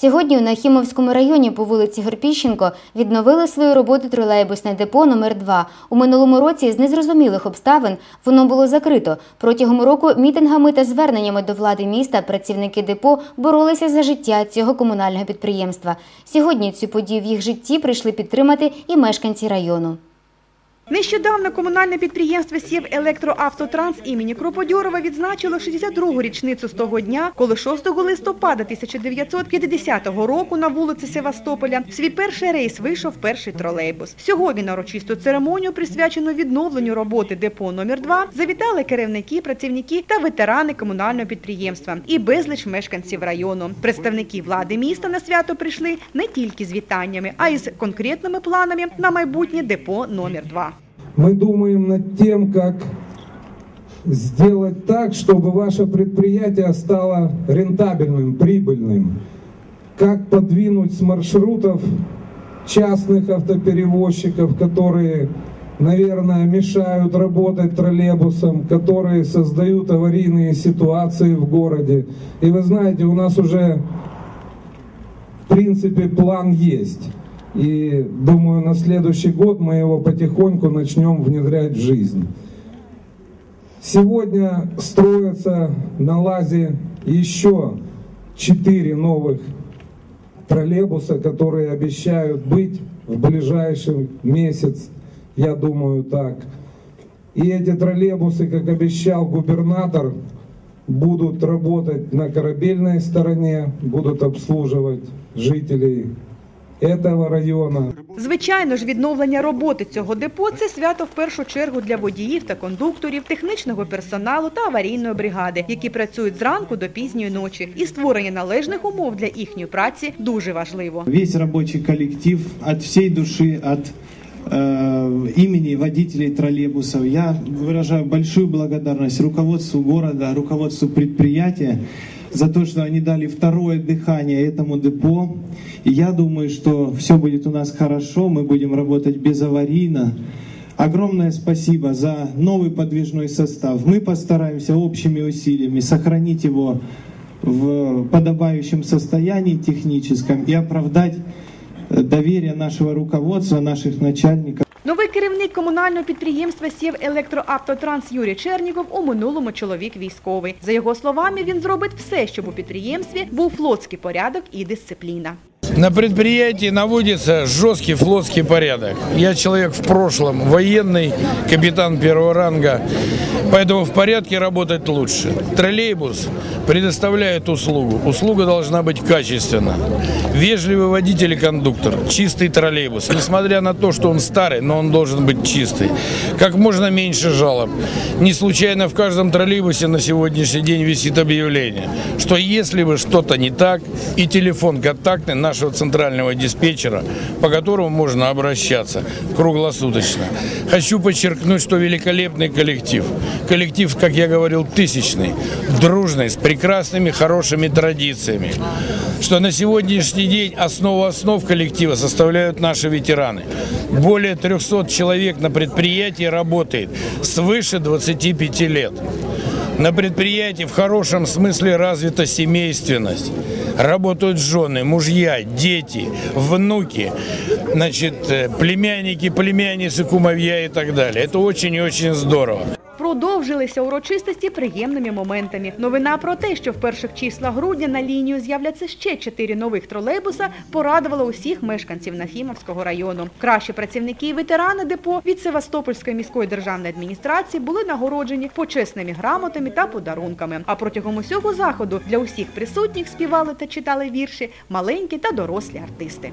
Сьогодні у Нахімовському районі по вулиці Горпіщенко відновили свою роботу тролейбусне депо номер 2 У минулому році з незрозумілих обставин воно було закрито. Протягом року мітингами та зверненнями до влади міста працівники депо боролися за життя цього комунального підприємства. Сьогодні цю подію в їх житті прийшли підтримати і мешканці району. Нещодавно комунальне підприємство «Сєв Електроавтотранс» імені Кроподьорова відзначило 62-гу річницю з того дня, коли 6 листопада 1950 року на вулиці Севастополя в свій перший рейс вийшов перший тролейбус. Сьогодні на урочисту церемонію, присвячену відновленню роботи депо номер 2 завітали керівники, працівники та ветерани комунального підприємства і безліч мешканців району. Представники влади міста на свято прийшли не тільки з вітаннями, а й з конкретними планами на майбутнє депо номер 2 мы думаем над тем, как сделать так, чтобы ваше предприятие стало рентабельным, прибыльным. Как подвинуть с маршрутов частных автоперевозчиков, которые, наверное, мешают работать троллейбусам, которые создают аварийные ситуации в городе. И вы знаете, у нас уже, в принципе, план есть. И думаю, на следующий год мы его потихоньку начнем внедрять в жизнь. Сегодня строятся на ЛАЗе еще четыре новых троллейбуса, которые обещают быть в ближайший месяц, я думаю так. И эти троллейбусы, как обещал губернатор, будут работать на корабельной стороне, будут обслуживать жителей этого района. Звичайно ж, відновлення роботи цього депо – це свято в першу чергу для водіїв та кондукторів, технічного персоналу та аварійної бригади, які працюють зранку до пізньої ночі. І створення належних умов для їхньої праці дуже важливо. Весь рабочий коллектив от всей души, от э, имени водителей троллейбусов. Я выражаю большую благодарность руководству города, руководству предприятия за то, что они дали второе дыхание этому депо. И я думаю, что все будет у нас хорошо, мы будем работать безаварийно. Огромное спасибо за новый подвижной состав. Мы постараемся общими усилиями сохранить его в подобающем состоянии техническом и оправдать доверие нашего руководства, наших начальников. Новий керівник комунального підприємства сів Електроавтотранс» Юрій Черніков у минулому чоловік військовий. За його словами, він зробить все, щоб у підприємстві був флотський порядок і дисципліна. На предприятии наводится жесткий флотский порядок. Я человек в прошлом военный, капитан первого ранга, поэтому в порядке работать лучше. Троллейбус предоставляет услугу. Услуга должна быть качественна. Вежливый водитель и кондуктор, чистый троллейбус. Несмотря на то, что он старый, но он должен быть чистый. Как можно меньше жалоб. Не случайно в каждом троллейбусе на сегодняшний день висит объявление, что если бы что-то не так, и телефон контактный нашего центрального диспетчера, по которому можно обращаться круглосуточно. Хочу подчеркнуть, что великолепный коллектив. Коллектив, как я говорил, тысячный, дружный, с прекрасными, хорошими традициями. Что на сегодняшний день основу основ коллектива составляют наши ветераны. Более 300 человек на предприятии работает свыше 25 лет. На предприятии в хорошем смысле развита семейственность. Работают жены, мужья, дети, внуки, значит, э, племянники, племянницы, кумовья и так далее. Это очень и очень здорово. Продовжилися урочистості приємними моментами. Новина про те, що в перших числах грудня на лінію з'являться ще чотири нових тролейбуса, порадувала усіх мешканців Нахімовського району. Кращі працівники і ветерани депо від Севастопольської міської державної адміністрації були нагороджені почесними грамотами та подарунками. А протягом усього заходу для усіх присутніх співали та читали вірші маленькі та дорослі артисти.